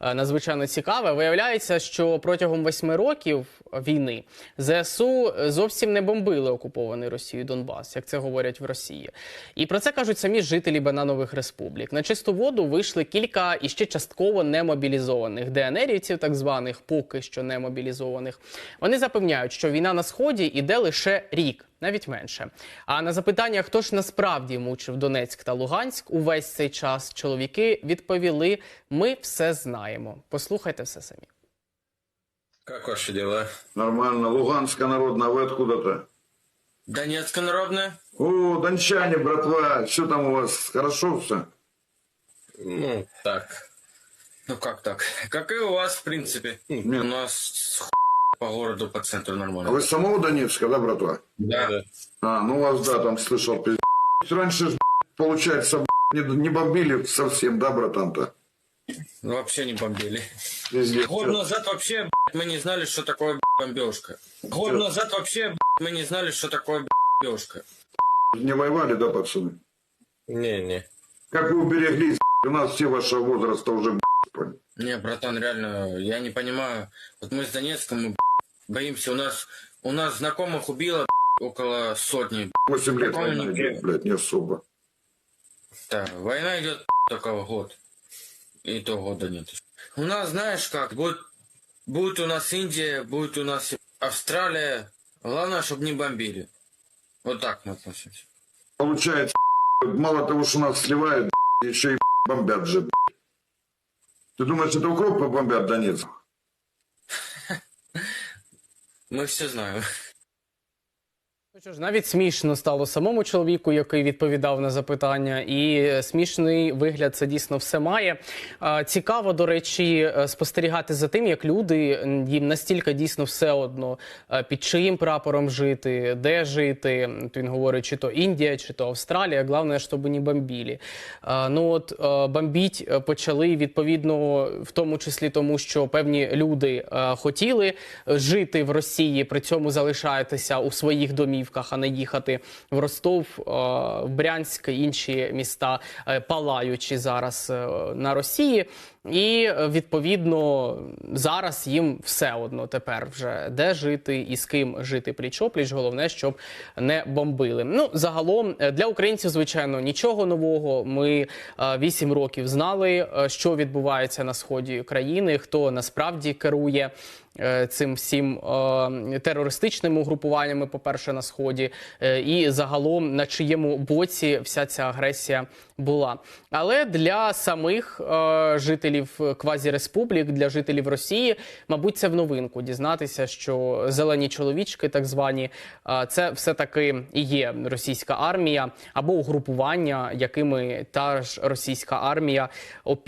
е, надзвичайно цікаве. Виявляється, що протягом восьми років війни ЗСУ зовсім не бомбили окупований Росією Донбас, як це говорять в Росії. І про це кажуть самі жителі бананових республік. На чисту воду вийшли кілька і ще частково немобілізованих ДНРівців, так званих, поки що не мобілізованих. Вони запевняють, що війна на сході іде лише рік. Навіть менше. А на запитання, хто ж насправді мучив Донецьк та Луганськ увесь цей час, чоловіки відповіли: ми все знаємо. Послухайте все самі. Как ваши дела? Нормально. Луганская народная, вы откуда-то? Донецкая народная? О, дончане, братва, что там у вас, хорошо все? Ну, так. Ну, как так? Как и у вас, в принципе. Нет. У нас по городу, по центру А нормально. вы с самого Донецка, да, братва? Да. А, ну вас, да, там слышал, пиздец. Раньше, ж, получается, не, не бомбили совсем, да, братан-то? Ну, Вообще не бомбили. Пиздец. Год назад вообще, мы не знали, что такое бомбежка. Год Чё? назад вообще, мы не знали, что такое бомбежка. Не воевали, да, пацаны? Не-не. Как вы убереглись, у нас все вашего возраста уже, Не, братан, реально, я не понимаю. Вот мы с Донецком, мы боимся, у нас, у нас знакомых убило около сотни. блядь. 8 лет Такого война не идет, блядь, не особо. Да, война идет только год. И то года нет. У нас, знаешь как, будет, будет у нас Индия, будет у нас Австралия. Главное, чтобы не бомбили. Вот так мы относимся. Получается, мало того, что нас сливают, еще и бомбят же. Ты думаешь, это укропы бомбят Донецк? Мы все знаем. Ну що ж, навіть смішно стало самому чоловіку, який відповідав на запитання, і смішний вигляд це дійсно все має. Цікаво, до речі, е, спостерігати за тим, як люди їм настільки дійсно все одно е, під чиїм прапором жити, де жити. От Він говорить, чи то Індія, чи то Австралія. Головне, щоб не бомбілі. Ну от е, бомбіть почали відповідно, в тому числі тому, що певні люди хотіли жити в Росії, при цьому залишаєтеся у своїх домівках, а не їхати в Ростов, е, в Брянськ, інші міста палаючи палаючі зараз е, на Росії. І е, відповідно зараз їм все одно тепер вже де жити і з ким жити пліч-опліч. Головне, щоб не бомбили. Ну загалом е, для українців, звичайно, нічого нового. Ми е, вісім років знали, що відбувається на сході країни, хто насправді керує. Цим всім е, терористичними угрупуваннями, по-перше, на сході, е, і загалом на чиєму боці вся ця агресія була. Але для самих е, жителів квазіреспублік, для жителів Росії, мабуть, це в новинку дізнатися, що зелені чоловічки, так звані, е, це все таки і є російська армія або угрупування, якими та ж російська армія опі.